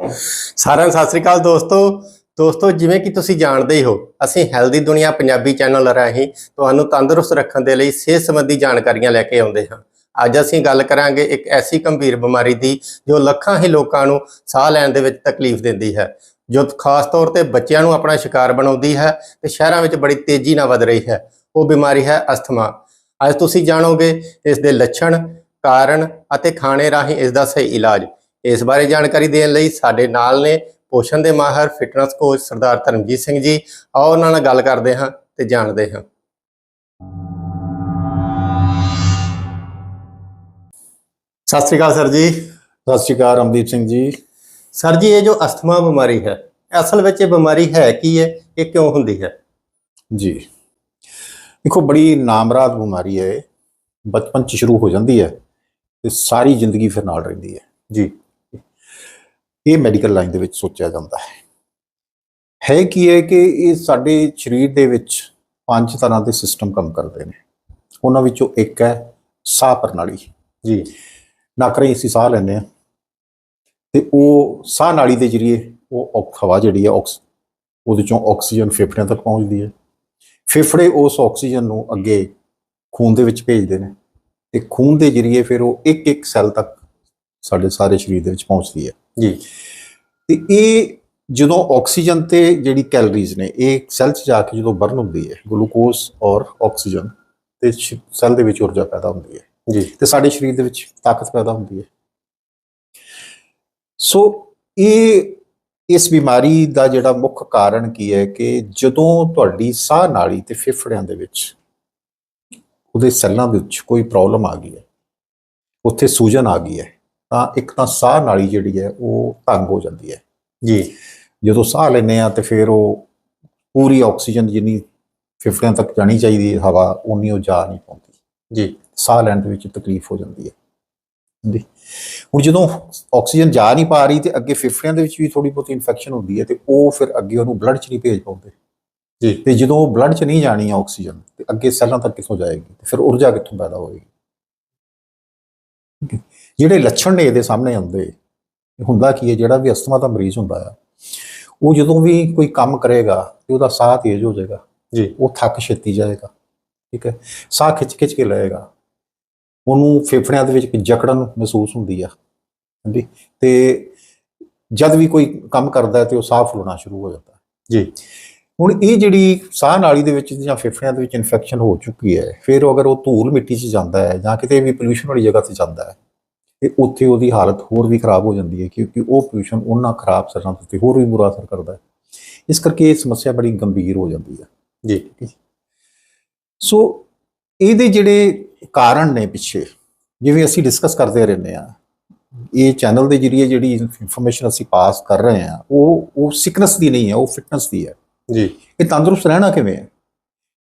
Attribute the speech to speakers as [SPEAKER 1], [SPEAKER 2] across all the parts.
[SPEAKER 1] ਸਾਰਿਆਂ ਨੂੰ ਸਤਿ ਸ੍ਰੀ ਅਕਾਲ ਦੋਸਤੋ। ਦੋਸਤੋ, ਜਿਵੇਂ ਕਿ ਤੁਸੀਂ ਜਾਣਦੇ ਹੀ ਹੋ, ਅਸੀਂ ਹੈਲਦੀ ਦੁਨੀਆ ਪੰਜਾਬੀ ਚੈਨਲ ਰਾਹੀਂ ਤੁਹਾਨੂੰ ਤੰਦਰੁਸਤ ਰੱਖਣ ਦੇ ਲਈ ਸਿਹਤ ਸੰਬੰਧੀ ਜਾਣਕਾਰੀਆਂ ਲੈ ਕੇ ਆਉਂਦੇ ਹਾਂ। ਅੱਜ ਅਸੀਂ ਗੱਲ ਕਰਾਂਗੇ ਇੱਕ ਐਸੀ ਗੰਭੀਰ ਬਿਮਾਰੀ ਦੀ, ਜੋ ਲੱਖਾਂ ਹੀ ਲੋਕਾਂ ਨੂੰ ਸਾਹ ਲੈਣ ਦੇ ਵਿੱਚ ਤਕਲੀਫ ਦਿੰਦੀ ਹੈ, ਜੋ ਖਾਸ ਤੌਰ ਤੇ ਬੱਚਿਆਂ ਨੂੰ ਆਪਣਾ ਸ਼ਿਕਾਰ ਬਣਾਉਂਦੀ ਹੈ ਤੇ ਸ਼ਹਿਰਾਂ ਵਿੱਚ ਬੜੀ ਤੇਜ਼ੀ ਨਾਲ ਵਧ ਰਹੀ ਹੈ। ਉਹ ਬਿਮਾਰੀ ਹੈ ਅਸਥਮਾ। ਅੱਜ ਤੁਸੀਂ ਜਾਣੋਗੇ ਇਸ ਦੇ ਲੱਛਣ, ਕਾਰਨ ਅਤੇ ਖਾਣੇ ਰਾਹੀਂ ਇਸ ਦਾ ਸਹੀ ਇਲਾਜ। ਇਸ ਬਾਰੇ ਜਾਣਕਾਰੀ ਦੇਣ ਲਈ ਸਾਡੇ ਨਾਲ ਨੇ ਪੋਸ਼ਣ ਦੇ ਮਾਹਰ ਫਿਟਨੈਸ ਕੋਚ ਸਰਦਾਰ ਧਰਮਜੀਤ ਸਿੰਘ ਜੀ। ਆਓ ਉਹਨਾਂ ਨਾਲ ਗੱਲ ਕਰਦੇ ਹਾਂ ਤੇ ਜਾਣਦੇ ਹਾਂ। ਸਤਿ ਸ੍ਰੀ ਅਕਾਲ ਸਰ ਜੀ।
[SPEAKER 2] ਸਤਿ ਸ਼੍ਰੀ ਅਕਾਲ ਰਮਦੀਪ ਸਿੰਘ ਜੀ।
[SPEAKER 1] ਸਰ ਜੀ ਇਹ ਜੋ ਅਸਥਮਾ ਬਿਮਾਰੀ ਹੈ ਅਸਲ ਵਿੱਚ ਇਹ ਬਿਮਾਰੀ ਹੈ ਕੀ ਹੈ ਇਹ ਕਿਉਂ ਹੁੰਦੀ ਹੈ?
[SPEAKER 2] ਜੀ। ਦੇਖੋ ਬੜੀ ਨਾਮਰਾਦ ਬਿਮਾਰੀ ਹੈ। ਬਚਪਨ ਚ ਸ਼ੁਰੂ ਹੋ ਜਾਂਦੀ ਹੈ ਤੇ ਸਾਰੀ ਜ਼ਿੰਦਗੀ ਫਿਰ ਨਾਲ ਰਹਿੰਦੀ ਹੈ।
[SPEAKER 1] ਜੀ।
[SPEAKER 2] ਇਹ ਮੈਡੀਕਲ ਲਾਈਨ ਦੇ ਵਿੱਚ ਸੋਚਿਆ ਜਾਂਦਾ ਹੈ। ਹੈ ਕੀ ਹੈ ਕਿ ਇਹ ਸਾਡੇ ਸਰੀਰ ਦੇ ਵਿੱਚ ਪੰਜ ਤਰ੍ਹਾਂ ਦੇ ਸਿਸਟਮ ਕੰਮ ਕਰਦੇ ਨੇ। ਉਹਨਾਂ ਵਿੱਚੋਂ ਇੱਕ ਹੈ ਸਾਹ ਪ੍ਰਣਾਲੀ।
[SPEAKER 1] ਜੀ।
[SPEAKER 2] ਨੱਕ ਰਾਹੀਂ ਅਸੀਂ ਸਾਹ ਲੈਂਦੇ ਆ ਤੇ ਉਹ ਸਾਹ ਨਾਲੀ ਦੇ ਜਰੀਏ ਉਹ ਹਵਾ ਜਿਹੜੀ ਹੈ ਆਕਸ ਉਹਦੇ ਚੋਂ ਆਕਸੀਜਨ ਫੇਫੜਿਆਂ ਤੱਕ ਪਹੁੰਚਦੀ ਹੈ। ਫੇਫੜੇ ਉਸ ਆਕਸੀਜਨ ਨੂੰ ਅੱਗੇ ਖੂਨ ਦੇ ਵਿੱਚ ਭੇਜਦੇ ਨੇ। ਤੇ ਖੂਨ ਦੇ ਜਰੀਏ ਫਿਰ ਉਹ ਇੱਕ ਇੱਕ ਸੈੱਲ ਤੱਕ ਸਾਡੇ ਸਾਰੇ ਸਰੀਰ ਦੇ ਵਿੱਚ ਪਹੁੰਚਦੀ ਹੈ।
[SPEAKER 1] ਜੀ।
[SPEAKER 2] ਤੇ ਇਹ ਜਦੋਂ ਆਕਸੀਜਨ ਤੇ ਜਿਹੜੀ ਕੈਲਰੀਜ਼ ਨੇ ਇਹ ਸੈੱਲ 'ਚ ਜਾ ਕੇ ਜਦੋਂ ਬਰਨ ਹੁੰਦੀ ਹੈ ਗਲੂਕੋਜ਼ ਔਰ ਆਕਸੀਜਨ ਤੇ ਸੈੱਲ ਦੇ ਵਿੱਚ ਊਰਜਾ ਪੈਦਾ ਹੁੰਦੀ ਹੈ।
[SPEAKER 1] ਜੀ।
[SPEAKER 2] ਤੇ ਸਾਡੇ ਸਰੀਰ ਦੇ ਵਿੱਚ ਤਾਕਤ ਪੈਦਾ ਹੁੰਦੀ ਹੈ। ਸੋ ਇਹ ਇਸ ਬਿਮਾਰੀ ਦਾ ਜਿਹੜਾ ਮੁੱਖ ਕਾਰਨ ਕੀ ਹੈ ਕਿ ਜਦੋਂ ਤੁਹਾਡੀ ਸਾਹ ਨਾਲੀ ਤੇ ਫੇਫੜਿਆਂ ਦੇ ਵਿੱਚ ਉਹਦੇ ਸੈੱਲਾਂ ਦੇ ਵਿੱਚ ਕੋਈ ਪ੍ਰੋਬਲਮ ਆ ਗਈ ਹੈ ਉੱਥੇ ਸੂਜਨ ਆ ਗਈ ਹੈ ਤਾਂ ਇੱਕ ਤਾਂ ਸਾਹ ਨਾਲੀ ਜਿਹੜੀ ਹੈ ਉਹ ਤੰਗ ਹੋ ਜਾਂਦੀ ਹੈ।
[SPEAKER 1] ਜੀ
[SPEAKER 2] ਜਦੋਂ ਸਾਹ ਲੈਂਦੇ ਆ ਤੇ ਫਿਰ ਉਹ ਪੂਰੀ ਆਕਸੀਜਨ ਜਿੰਨੀ ਫੇਫੜਿਆਂ ਤੱਕ ਜਾਣੀ ਚਾਹੀਦੀ ਹੈ ਹਵਾ ਉਨੀ ਉਹ ਜਾ ਨਹੀਂ ਪਾਉਂਦੀ।
[SPEAKER 1] ਜੀ।
[SPEAKER 2] ਸਾਹ ਲੈਣ ਦੇ ਵਿੱਚ ਤਕਲੀਫ ਹੋ ਜਾਂਦੀ ਹੈ। ਜੀ। ਹੁਣ ਜਦੋਂ ਆਕਸੀਜਨ ਜਾ ਨਹੀਂ ਪਾ ਰਹੀ ਤੇ ਅੱਗੇ ਫੇਫੜਿਆਂ ਦੇ ਵਿੱਚ ਵੀ ਥੋੜੀ ਬਹੁਤੀ ਇਨਫੈਕਸ਼ਨ ਹੁੰਦੀ ਹੈ ਤੇ ਉਹ ਫਿਰ ਅੱਗੇ ਉਹਨੂੰ ਬਲੱਡ 'ਚ ਨਹੀਂ ਭੇਜ ਪਾਉਂਦੇ।
[SPEAKER 1] ਜੀ।
[SPEAKER 2] ਤੇ ਜਦੋਂ ਉਹ ਬਲੱਡ 'ਚ ਨਹੀਂ ਜਾਣੀ ਆਕਸੀਜਨ ਤੇ ਅੱਗੇ ਸੈੱਲਾਂ ਤੱਕ ਕਿੱਥੋਂ ਜਾਏਗੀ ਤੇ ਫਿਰ ਊਰਜਾ ਕਿੱਥੋਂ ਪੈਦਾ ਹੋਏਗੀ। ਜਿਹੜੇ ਲੱਛਣ ਨੇ ਇਹਦੇ ਸਾਹਮਣੇ ਆਉਂਦੇ ਹੁੰਦਾ ਕੀ ਹੈ? ਜਿਹੜਾ ਵੀ ਅਸਥਮਾ ਦਾ ਮਰੀਜ਼ ਹੁੰਦਾ ਆ ਉਹ ਜਦੋਂ ਵੀ ਕੋਈ ਕੰਮ ਕਰੇਗਾ ਤੇ ਉਹਦਾ ਸਾਹ ਤੇਜ਼ ਹੋ ਜਾਏਗਾ
[SPEAKER 1] ਜੀ।
[SPEAKER 2] ਉਹ ਥੱਕ ਛੇਤੀ ਜਾਏਗਾ ਠੀਕ ਹੈ? ਸਾਹ ਖਿੱਚ ਖਿੱਚ ਕੇ ਲਏਗਾ। ਉਹਨੂੰ ਫੇਫੜਿਆਂ ਦੇ ਵਿੱਚ ਇੱਕ ਜਕੜਨ ਮਹਿਸੂਸ ਹੁੰਦੀ ਆ ਹਾਂਜੀ? ਤੇ ਜਦ ਵੀ ਕੋਈ ਕੰਮ ਕਰਦਾ ਤੇ ਉਹ ਸਾਹ ਫੁੱਲਣਾ ਸ਼ੁਰੂ ਹੋ ਜਾਂਦਾ।
[SPEAKER 1] ਜੀ।
[SPEAKER 2] ਹੁਣ ਇਹ ਜਿਹੜੀ ਸਾਹ ਨਾਲੀ ਦੇ ਵਿੱਚ ਜਾਂ ਫੇਫੜਿਆਂ ਦੇ ਵਿੱਚ ਇਨਫੈਕਸ਼ਨ ਹੋ ਚੁੱਕੀ ਹੈ ਫਿਰ ਉਹ ਅਗਰ ਉਹ ਧੂਲ ਮਿੱਟੀ 'ਚ ਜਾਂਦਾ ਹੈ ਜਾਂ ਕਿਤੇ ਵੀ ਪੋਲੂਸ਼ਨ ਵਾਲੀ ਜਗ੍ਹਾ ਤੇ ਜਾਂਦਾ ਹੈ ਤੇ ਉੱਥੇ ਉਹਦੀ ਹਾਲਤ ਹੋਰ ਵੀ ਖਰਾਬ ਹੋ ਜਾਂਦੀ ਹੈ ਕਿਉਂਕਿ ਉਹ ਪੋਲੂਸ਼ਨ ਉਹਨਾਂ ਖਰਾਬ ਸਰਾਂ ਤੇ ਹੋਰ ਵੀ ਬੁਰਾ ਅਸਰ ਕਰਦਾ ਹੈ। ਇਸ ਕਰਕੇ ਇਹ ਸਮੱਸਿਆ ਬੜੀ ਗੰਭੀਰ ਹੋ ਜਾਂਦੀ ਹੈ।
[SPEAKER 1] ਜੀ।
[SPEAKER 2] ਸੋ ਇਹਦੇ ਜਿਹੜੇ ਕਾਰਨ ਨੇ ਪਿੱਛੇ ਜਿਵੇਂ ਅਸੀਂ ਡਿਸਕਸ ਕਰਦੇ ਰਹਿੰਦੇ ਆ ਇਹ ਚੈਨਲ ਦੇ ਜਰੀਏ ਜਿਹੜੀ ਇਨਫੋਰਮੇਸ਼ਨ ਅਸੀਂ ਪਾਸ ਕਰ ਰਹੇ ਆ ਉਹ ਉਹ ਸਿਕਨੈਸ ਦੀ ਨਹੀਂ ਹੈ ਉਹ ਫਿਟਨੈਸ ਦੀ ਹੈ।
[SPEAKER 1] ਜੀ।
[SPEAKER 2] ਇਹ ਤੰਦਰੁਸਤ ਰਹਿਣਾ ਕਿਵੇਂ ਹੈ?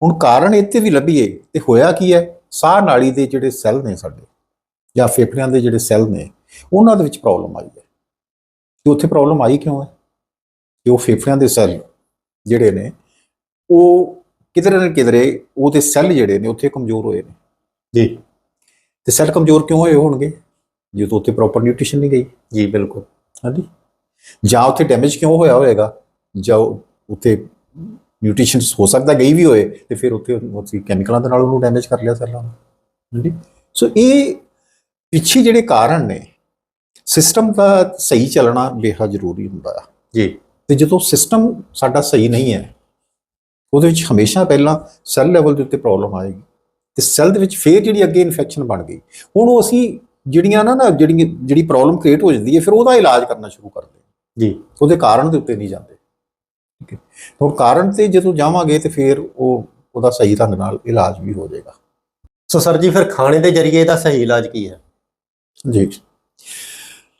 [SPEAKER 2] ਹੁਣ ਕਾਰਨ ਇੱਥੇ ਵੀ ਲੱਭੀਏ ਤੇ ਹੋਇਆ ਕੀ ਹੈ? ਸਾਹ ਨਾਲੀ ਦੇ ਜਿਹੜੇ ਸੈੱਲ ਨੇ ਸਾਡੇ ਜਾਂ ਫੇਫੜਿਆਂ ਦੇ ਜਿਹੜੇ ਸੈੱਲ ਨੇ ਉਹਨਾਂ ਦੇ ਵਿੱਚ ਪ੍ਰੋਬਲਮ ਆਈ ਹੈ। ਤੇ ਉੱਥੇ ਪ੍ਰੋਬਲਮ ਆਈ ਕਿਉਂ ਹੈ? ਕਿ ਉਹ ਫੇਫੜਿਆਂ ਦੇ ਸੈੱਲ ਜਿਹੜੇ ਨੇ ਉਹ ਕਿਧਰੇ ਨਾ ਕਿਧਰੇ ਉਹਦੇ ਸੈੱਲ ਜਿਹੜੇ ਨੇ ਉੱਥੇ ਕਮਜ਼ੋਰ ਹੋਏ ਨੇ।
[SPEAKER 1] ਜੀ।
[SPEAKER 2] ਤੇ ਸੈੱਲ ਕਮਜ਼ੋਰ ਕਿਉਂ ਹੋਏ ਹੋਣਗੇ? ਜਦੋਂ ਉੱਥੇ ਪ੍ਰੋਪਰ ਨਿਊਟ੍ਰੀਸ਼ਨ ਨਹੀਂ ਗਈ।
[SPEAKER 1] ਜੀ ਬਿਲਕੁਲ।
[SPEAKER 2] ਹਾਂਜੀ। ਜਾਂ ਉੱਥੇ ਡੈਮੇਜ ਕਿਉਂ ਹੋਇਆ ਹੋਵੇਗਾ ਜਾਂ ਉੱਥੇ ਨਿਊਟ੍ਰੀਸ਼ਨ ਹੋ ਸਕਦਾ ਗਈ ਵੀ ਹੋਏ ਤੇ ਫਿਰ ਉੱਥੇ ਉੱਥੇ ਕੈਮੀਕਲਾਂ ਦੇ ਨਾਲ ਉਹਨੂੰ ਡੈਮੇਜ ਕਰ ਲਿਆ ਸੈੱਲਾਂ ਨੂੰ। ਹਾਂਜੀ। ਸੋ ਇਹ ਪਿੱਛੇ ਜਿਹੜੇ ਕਾਰਨ ਨੇ ਸਿਸਟਮ ਦਾ ਸਹੀ ਚੱਲਣਾ ਬੇਹੱਦ ਜ਼ਰੂਰੀ ਹੁੰਦਾ ਆ।
[SPEAKER 1] ਜੀ।
[SPEAKER 2] ਤੇ ਜਦੋਂ ਸਿਸਟਮ ਸਾਡਾ ਸਹੀ ਨਹੀਂ ਹੈ ਉਹਦੇ ਵਿੱਚ ਹਮੇਸ਼ਾ ਪਹਿਲਾਂ ਸੈੱਲ ਲੈਵਲ ਦੇ ਉੱਤੇ ਪ੍ਰੋਬਲਮ ਆਏਗੀ ਤੇ ਸੈੱਲ ਦੇ ਵਿੱਚ ਫੇਰ ਜਿਹੜੀ ਅੱਗੇ ਇਨਫੈਕਸ਼ਨ ਬਣ ਗਈ ਹੁਣ ਉਹ ਅਸੀਂ ਜਿਹੜੀਆਂ ਨਾ ਨਾ ਜਿਹੜੀ ਜਿਹੜੀ ਪ੍ਰੋਬਲਮ ਕ੍ਰੀਏਟ ਹੋ ਜਾਂਦੀ ਹੈ ਫਿਰ ਉਹਦਾ ਇਲਾਜ ਕਰਨਾ ਸ਼ੁਰੂ ਕਰਦੇ ਹਾਂ।
[SPEAKER 1] ਜੀ।
[SPEAKER 2] ਉਹਦੇ ਕਾਰਨ ਦੇ ਉੱਤੇ ਨਹੀਂ ਜਾਂਦੇ। ਠੀਕ ਹੈ। ਹੁਣ ਕਾਰਨ ਤੇ ਜਦੋਂ ਜਾਵਾਂਗੇ ਤੇ ਫਿਰ ਉਹ ਉਹਦਾ ਸਹੀ ਢੰਗ ਨਾਲ ਇਲਾਜ ਵੀ ਹੋ ਜਾਏਗਾ।
[SPEAKER 1] ਸੋ ਸਰ ਜੀ ਫਿਰ ਖਾਣੇ ਦੇ ਜਰੀਏ ਇਹਦਾ ਸਹੀ ਇਲਾਜ ਕੀ ਹੈ?
[SPEAKER 2] ਜੀ।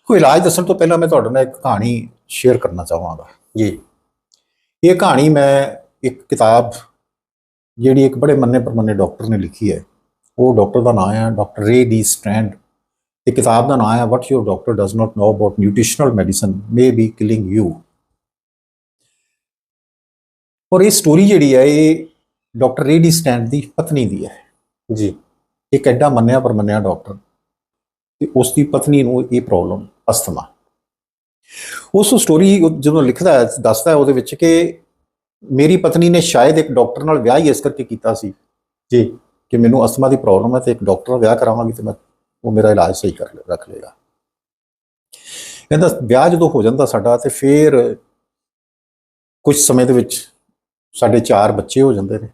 [SPEAKER 2] ਕੋਈ ਇਲਾਜ ਦੱਸਣ ਤੋਂ ਪਹਿਲਾਂ ਮੈਂ ਤੁਹਾਡੇ ਨਾਲ ਇੱਕ ਕਹਾਣੀ ਸ਼ੇਅਰ ਕਰਨਾ ਚਾਹਾਂਗਾ।
[SPEAKER 1] ਜੀ।
[SPEAKER 2] ਇਹ ਕਹਾਣੀ ਮੈਂ ਇੱਕ ਕਿਤਾਬ ਜਿਹੜੀ ਇੱਕ ਬੜੇ ਮੰਨੇ ਪਰਮੰਨੇ ਡਾਕਟਰ ਨੇ ਲਿਖੀ ਹੈ। ਉਹ ਡਾਕਟਰ ਦਾ ਨਾਮ ਹੈ ਡਾਕਟਰ ਰੇ ਡੀ ਸਟ੍ਰੈਂਡ। ਤੇ ਕਿਤਾਬ ਦਾ ਨਾਮ ਹੈ what your doctor does not know about nutritional medicine may be killing you ਔਰ ਇਹ ਸਟੋਰੀ ਜਿਹੜੀ ਹੈ ਇਹ ਡਾਕਟਰ ਰੇ ਡੀ ਸਟ੍ਰੈਂਡ ਦੀ ਪਤਨੀ ਦੀ ਹੈ।
[SPEAKER 1] ਜੀ।
[SPEAKER 2] ਇੱਕ ਐਡਾ ਮੰਨਿਆ ਪਰਮੰਨਿਆ ਡਾਕਟਰ। ਤੇ ਉਸ ਦੀ ਪਤਨੀ ਨੂੰ ਇਹ ਪ੍ਰੋਬਲਮ ਅਸਥਮਾ। ਉਸ ਸਟੋਰੀ ਜਦੋਂ ਲਿਖਦਾ ਹੈ, ਦੱਸਦਾ ਉਹਦੇ ਵਿੱਚ ਕਿ ਮੇਰੀ ਪਤਨੀ ਨੇ ਸ਼ਾਇਦ ਇੱਕ ਡਾਕਟਰ ਨਾਲ ਵਿਆਹ ਹੀ ਇਸ ਕਰਕੇ ਕੀਤਾ ਸੀ
[SPEAKER 1] ਜੀ
[SPEAKER 2] ਕਿ ਮੈਨੂੰ ਅਸਥਮਾ ਦੀ ਪ੍ਰੋਬਲਮ ਹੈ ਤੇ ਇੱਕ ਡਾਕਟਰ ਨਾਲ ਵਿਆਹ ਕਰਾਵਾਂਗੀ ਤੇ ਮੈਂ ਉਹ ਮੇਰਾ ਇਲਾਜ ਸਹੀ ਕਰ ਲੈ- ਰੱਖ ਲੇਗਾ ਕਹਿੰਦਾ ਵਿਆਹ ਜਦੋਂ ਹੋ ਜਾਂਦਾ ਸਾਡਾ ਤੇ ਫਿਰ ਕੁਝ ਸਮੇਂ ਦੇ ਵਿੱਚ ਸਾਡੇ ਚਾਰ ਬੱਚੇ ਹੋ ਜਾਂਦੇ ਨੇ।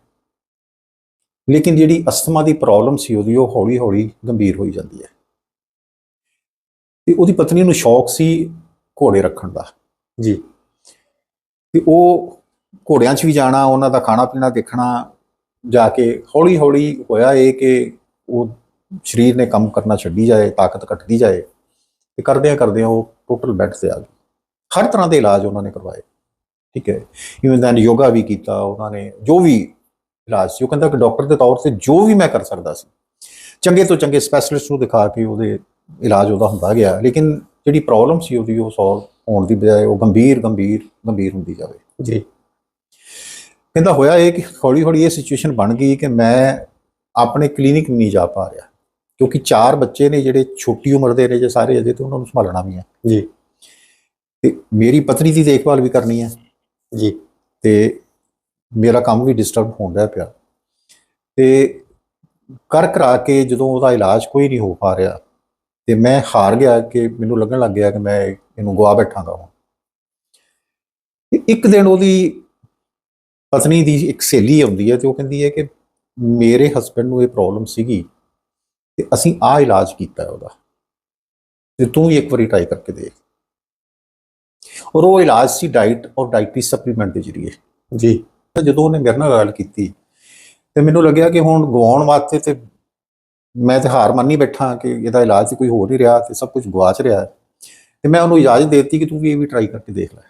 [SPEAKER 2] ਲੇਕਿਨ ਜਿਹੜੀ ਅਸਥਮਾ ਦੀ ਪ੍ਰੋਬਲਮ ਸੀ ਉਹਦੀ ਉਹ ਹੌਲੀ ਹੌਲੀ ਗੰਭੀਰ ਹੋਈ ਜਾਂਦੀ ਹੈ। ਤੇ ਉਹਦੀ ਪਤਨੀ ਨੂੰ ਸ਼ੌਕ ਸੀ ਘੋੜੇ ਰੱਖਣ ਦਾ।
[SPEAKER 1] ਜੀ।
[SPEAKER 2] ਤੇ ਉਹ ਘੋੜਿਆਂ 'ਚ ਵੀ ਜਾਣਾ ਉਹਨਾਂ ਦਾ ਖਾਣਾ ਪੀਣਾ ਦੇਖਣਾ ਜਾ ਕੇ ਹੌਲੀ ਹੌਲੀ ਹੋਇਆ ਇਹ ਕਿ ਉਹ ਸਰੀਰ ਨੇ ਕੰਮ ਕਰਨਾ ਛੱਡੀ ਜਾਏ ਤਾਕਤ ਘਟਦੀ ਜਾਏ ਤੇ ਕਰਦਿਆਂ ਕਰਦਿਆਂ ਉਹ ਟੋਟਲ ਬੈੱਡ ਤੇ ਆ ਗਈ। ਹਰ ਤਰ੍ਹਾਂ ਦੇ ਇਲਾਜ ਉਹਨਾਂ ਨੇ ਕਰਵਾਏ। ਠੀਕ ਹੈ। ਇਵਨ ਦੈਨ ਯੋਗਾ ਵੀ ਕੀਤਾ ਉਹਨਾਂ ਨੇ ਜੋ ਵੀ ਇਲਾਜ ਸੀ ਉਹ ਕਹਿੰਦਾ ਕਿ ਡਾਕਟਰ ਦੇ ਤੌਰ ਤੇ ਜੋ ਵੀ ਮੈਂ ਕਰ ਸਕਦਾ ਸੀ ਚੰਗੇ ਤੋਂ ਚੰਗੇ ਸਪੈਸ਼ਲਿਸਟ ਨੂੰ ਦਿਖਾ ਕੇ ਉਹਦੇ ਇਲਾਜ ਉਹਦਾ ਹੁੰਦਾ ਗਿਆ ਲੇਕਿਨ ਜਿਹੜੀ ਪ੍ਰੋਬਲਮ ਸੀ ਉਹਦੀ ਉਹ ਸੋਲਵ ਹੋਣ ਦੀ ਬਜਾਏ ਉਹ ਗੰਭੀਰ ਗੰਭੀਰ ਗੰਭੀਰ ਹੁੰਦੀ ਜਾਵੇ।
[SPEAKER 1] ਜੀ।
[SPEAKER 2] ਕਹਿੰਦਾ ਹੋਇਆ ਇਹ ਕਿ ਹੌਲੀ ਹੌਲੀ ਇਹ ਸਿਚੁਏਸ਼ਨ ਬਣ ਗਈ ਕਿ ਮੈਂ ਆਪਣੇ ਕਲੀਨਿਕ ਨਹੀਂ ਜਾ ਪਾ ਰਿਹਾ ਕਿਉਂਕਿ ਚਾਰ ਬੱਚੇ ਨੇ ਜਿਹੜੇ ਛੋਟੀ ਉਮਰ ਦੇ ਨੇ ਜੇ ਸਾਰੇ ਅਜੇ ਤੇ ਉਹਨਾਂ ਨੂੰ ਸੰਭਾਲਣਾ ਵੀ ਹੈ।
[SPEAKER 1] ਜੀ।
[SPEAKER 2] ਤੇ ਮੇਰੀ ਪਤਨੀ ਦੀ ਦੇਖਭਾਲ ਵੀ ਕਰਨੀ ਹੈ।
[SPEAKER 1] ਜੀ।
[SPEAKER 2] ਤੇ ਮੇਰਾ ਕੰਮ ਵੀ ਡਿਸਟਰਬ ਹੋਣ ਰਿਹਾ ਪਿਆ। ਤੇ ਕਰ ਕਰਾ ਕੇ ਜਦੋਂ ਉਹਦਾ ਇਲਾਜ ਕੋਈ ਨਹੀਂ ਹੋ ਪਾ ਰਿਹਾ ਤੇ ਮੈਂ ਹਾਰ ਗਿਆ ਕਿ ਮੈਨੂੰ ਲੱਗਣ ਲੱਗ ਗਿਆ ਕਿ ਮੈਂ ਇਹਨੂੰ ਗਵਾ ਬੈਠਾਂਗਾ ਹੁਣ। ਇੱਕ ਦਿਨ ਉਹਦੀ ਪਤਨੀ ਦੀ ਇੱਕ ਸਹੇਲੀ ਆਉਂਦੀ ਹੈ ਤੇ ਉਹ ਕਹਿੰਦੀ ਹੈ ਕਿ ਮੇਰੇ ਹਸਬੰਡ ਨੂੰ ਇਹ ਪ੍ਰੋਬਲਮ ਸੀਗੀ ਤੇ ਅਸੀਂ ਆਹ ਇਲਾਜ ਕੀਤਾ ਉਹਦਾ। ਤੇ ਤੂੰ ਵੀ ਇੱਕ ਵਾਰੀ ਟਰਾਈ ਕਰਕੇ ਦੇਖ। ਔਰ ਉਹ ਇਲਾਜ ਸੀ ਡਾਈਟ ਔਰ ਡਾਈਟਰੀ ਸਪਲੀਮੈਂਟ ਦੇ ਜ਼ਰੀਏ।
[SPEAKER 1] ਜੀ।
[SPEAKER 2] ਜਦੋਂ ਉਹਨੇ ਮੇਰੇ ਨਾਲ ਗੱਲ ਕੀਤੀ ਤੇ ਮੈਨੂੰ ਲੱਗਿਆ ਕਿ ਹੁਣ ਗਵਾਉਣ ਵਾਸਤੇ ਤੇ ਮੈਂ ਤੇ ਹਾਰ ਮੰਨੀ ਬੈਠਾ ਕਿ ਇਹਦਾ ਇਲਾਜ ਕੋਈ ਹੋ ਨਹੀਂ ਰਿਹਾ ਤੇ ਸਭ ਕੁਝ ਗਵਾਚ ਰਿਹਾ। ਹੈ ਤੇ ਮੈਂ ਉਹਨੂੰ ਇਜਾਜ਼ਤ ਦੇ ਦਿੱਤੀ ਕਿ ਤੂੰ ਵੀ ਇਹ ਵੀ ਟਰਾਈ ਕਰਕੇ ਦੇਖ ਲੈ।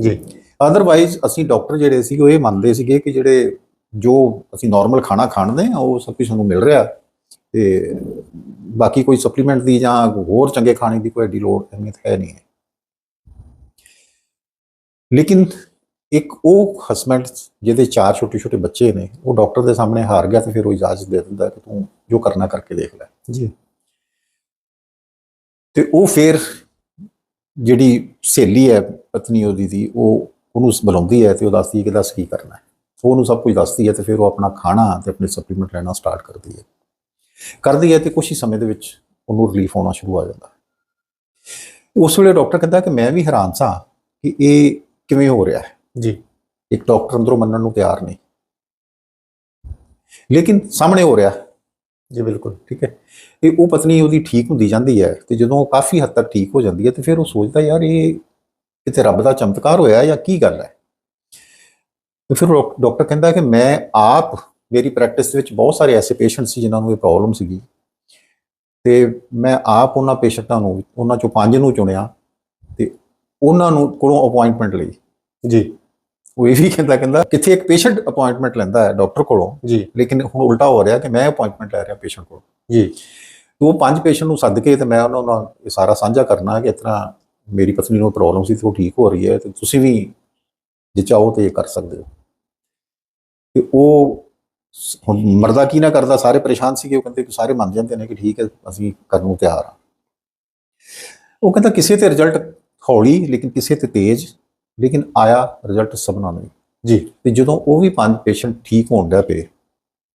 [SPEAKER 1] ਜੀ।
[SPEAKER 2] ਅਦਰਵਾਈਜ਼ ਅਸੀਂ ਡਾਕਟਰ ਜਿਹੜੇ ਸੀ ਉਹ ਇਹ ਮੰਨਦੇ ਸੀਗੇ ਕਿ ਜਿਹੜੇ ਜੋ ਅਸੀਂ ਨਾਰਮਲ ਖਾਣਾ ਖਾਣਦੇ ਆ ਉਹ ਸਭ ਕੁਝ ਸਾਨੂੰ ਮਿਲ ਰਿਹਾ। ਤੇ ਬਾਕੀ ਕੋਈ ਸਪਲੀਮੈਂਟ ਦੀ ਜਾਂ ਹੋਰ ਚੰਗੇ ਖਾਣੇ ਦੀ ਕੋਈ ਏਡੀ ਲੋੜ ਅਹਿਮੀਅਤ ਹੈ ਨਹੀਂ। ਹੈ ਲੇਕਿਨ ਇੱਕ ਉਹ ਹਸਬੈਂਡ ਜਿਹਦੇ ਚਾਰ ਛੋਟੇ ਛੋਟੇ ਬੱਚੇ ਨੇ ਉਹ ਡਾਕਟਰ ਦੇ ਸਾਹਮਣੇ ਹਾਰ ਗਿਆ ਤੇ ਫਿਰ ਉਹ ਇਜਾਜ਼ਤ ਦੇ ਦਿੰਦਾ ਕਿ ਤੂੰ ਜੋ ਕਰਨਾ ਕਰਕੇ ਦੇਖ ਲੈ।
[SPEAKER 1] ਜੀ।
[SPEAKER 2] ਤੇ ਉਹ ਫਿਰ ਜਿਹੜੀ ਸਹੇਲੀ ਹੈ ਪਤਨੀ ਉਹਦੀ ਦੀ ਉਹ ਉਹਨੂੰ ਬੁਲਾਉਂਦੀ ਹੈ ਤੇ ਉਹ ਦੱਸਦੀ ਹੈ ਕਿ ਦੱਸ ਕੀ ਕਰਨਾ ਹੈ। ਉਹ ਉਹਨੂੰ ਸਭ ਕੁਝ ਦੱਸਦੀ ਹੈ ਤੇ ਫਿਰ ਉਹ ਆਪਣਾ ਖਾਣਾ ਤੇ ਆਪਣੇ ਸਪਲੀਮੈਂਟ ਲੈਣਾ ਸਟਾਰਟ ਕਰਦੀ ਹੈ। ਕਰਦੀ ਹੈ ਤੇ ਕੁਝ ਹੀ ਸਮੇਂ ਦੇ ਵਿੱਚ ਉਹਨੂੰ ਰਿਲੀਫ ਆਉਣਾ ਸ਼ੁਰੂ ਆ ਜਾਂਦਾ। ਉਸ ਵੇਲੇ ਡਾਕਟਰ ਕਹਿੰਦਾ ਕਿ ਮੈਂ ਵੀ ਹੈਰਾਨ ਸਾਂ ਕਿ ਇਹ ਕਿਵੇਂ ਹੋ ਰਿਹਾ ਹੈ।
[SPEAKER 1] ਜੀ।
[SPEAKER 2] ਇੱਕ ਡਾਕਟਰ ਅੰਦਰੋਂ ਮੰਨਣ ਨੂੰ ਤਿਆਰ ਨਹੀਂ। ਲੇਕਿਨ ਸਾਹਮਣੇ ਹੋ ਰਿਹਾ।
[SPEAKER 1] ਜੀ ਬਿਲਕੁਲ
[SPEAKER 2] ਠੀਕ ਹੈ। ਤੇ ਉਹ ਪਤਨੀ ਉਹਦੀ ਠੀਕ ਹੁੰਦੀ ਜਾਂਦੀ ਹੈ ਤੇ ਜਦੋਂ ਉਹ ਕਾਫੀ ਹੱਦ ਤੱਕ ਠੀਕ ਹੋ ਜਾਂਦੀ ਹੈ ਤੇ ਫਿਰ ਉਹ ਸੋਚਦਾ ਯਾਰ ਇਹ ਕਿਤੇ ਰੱਬ ਦਾ ਚਮਤਕਾਰ ਹੋਇਆ ਜਾਂ ਕੀ ਗੱਲ ਹੈ? ਤੇ ਫਿਰ ਡਾਕਟਰ ਕਹਿੰਦਾ ਕਿ ਮੈਂ ਆਪ ਮੇਰੀ ਪ੍ਰੈਕਟਿਸ ਵਿੱਚ ਬਹੁਤ ਸਾਰੇ ਐਸੇ ਪੇਸ਼ੈਂਟ ਸੀ ਜਿਨ੍ਹਾਂ ਨੂੰ ਇਹ ਪ੍ਰੋਬਲਮ ਸੀਗੀ। ਤੇ ਮੈਂ ਆਪ ਉਹਨਾਂ ਪੇਸ਼ੈਂਟਾਂ ਨੂੰ ਉਹਨਾਂ ਚੋਂ ਪੰਜ ਨੂੰ ਚੁਣਿਆ ਤੇ ਉਹਨਾਂ ਨੂੰ ਕੋਲੋਂ ਅਪਾਇੰਟਮੈਂਟ ਲਈ।
[SPEAKER 1] ਜੀ।
[SPEAKER 2] ਉਹ ਇਹ ਵੀ ਕਹਿੰਦਾ ਕਹਿੰਦਾ ਕਿੱਥੇ ਇੱਕ ਪੇਸ਼ੈਂਟ ਅਪਾਇੰਟਮੈਂਟ ਲੈਂਦਾ ਹੈ ਡਾਕਟਰ ਕੋਲੋਂ।
[SPEAKER 1] ਜੀ।
[SPEAKER 2] ਲੇਕਿਨ ਹੁਣ ਉਲਟਾ ਹੋ ਰਿਹਾ ਕਿ ਮੈਂ ਅਪਾਇੰਟਮੈਂਟ ਲੈ ਰਿਹਾ ਪੇਸ਼ੈਂਟ ਕੋਲ।
[SPEAKER 1] ਜੀ।
[SPEAKER 2] ਉਹ ਪੰਜ ਪੇਸ਼ੈਂਟ ਨੂੰ ਸੱਦ ਕੇ ਤੇ ਮੈਂ ਉਹਨਾਂ ਨਾਲ ਇਹ ਸਾਰਾ ਸਾਂਝਾ ਕਰਨਾ ਕਿ ਤਰ੍ਹਾਂ ਮੇਰੀ ਪਤਨੀ ਨੂੰ ਪ੍ਰੋਬਲਮ ਸੀ ਤੇ ਉਹ ਠੀਕ ਹੋ ਰਹੀ ਹੈ ਤੇ ਤੁਸੀਂ ਵੀ ਜੇ ਚਾਹੋ ਤੇ ਇਹ ਕਰ ਸਕਦੇ ਹੋ। ਤੇ ਉਹ ਹੁਣ ਮਰਦਾ ਕੀ ਨਾ ਕਰਦਾ ਸਾਰੇ ਪਰੇਸ਼ਾਨ ਸੀਗੇ ਉਹ ਕਹਿੰਦੇ ਕਿ ਸਾਰੇ ਮੰਨ ਜਾਂਦੇ ਨੇ ਕਿ ਠੀਕ ਹੈ ਅਸੀਂ ਕਰਨ ਨੂੰ ਤਿਆਰ ਹਾਂ। ਉਹ ਕਹਿੰਦਾ ਕਿਸੇ ਤੇ ਰਿਜ਼ਲਟ ਹੌਲੀ ਲੇਕਿਨ ਕਿਸੇ ਤੇ ਤੇਜ਼ ਲੇਕਿਨ ਆਇਆ ਰਿਜ਼ਲਟ ਸਭਨਾਂ ਨੂੰ ਹੀ।
[SPEAKER 1] ਜੀ,
[SPEAKER 2] ਤੇ ਜਦੋਂ ਉਹ ਵੀ ਪੰਜ ਪੇਸ਼ੈਂਟ ਠੀਕ ਹੋਣ ਡਿਆ ਪਏ,